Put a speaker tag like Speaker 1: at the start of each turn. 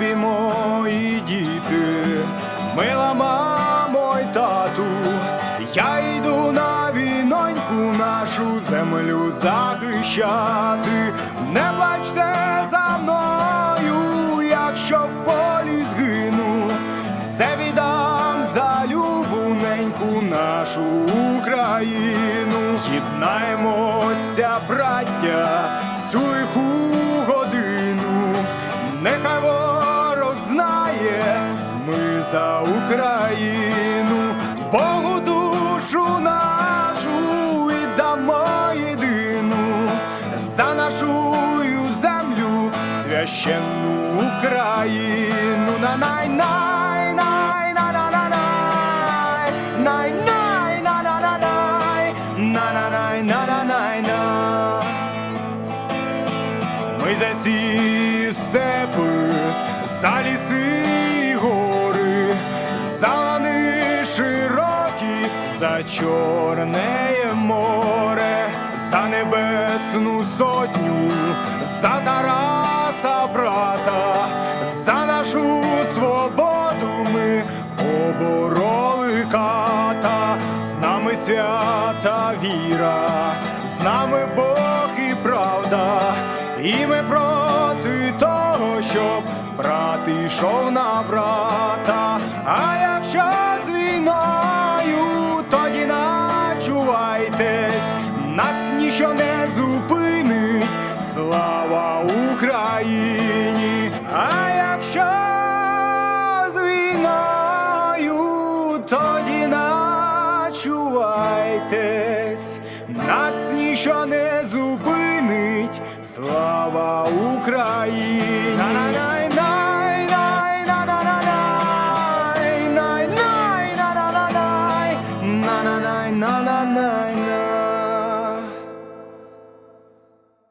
Speaker 1: тобі, мої діти, мила мамо й тату, я йду на віноньку нашу землю захищати, не плачте за мною, якщо в полі згину, все віддам за любу неньку нашу Україну, з'єднаємося, браття, в цю і. За Україну, Богу душу нашу віддамо єдину, за нашу землю священну Україну. На най най най на на на най най най на на на най на на най на на най на ми за ці степи, за ліси за чорне море, за небесну сотню, за Тараса брата, за нашу свободу ми побороли ката, з нами свята віра, з нами Бог і правда, і ми проти того, щоб брат йшов на брата. нас ніщо не зупинить, слава Україні, а якщо з війною, тоді начувайтесь, нас ніщо не зупинить, слава Україні. На най-най На най-нане.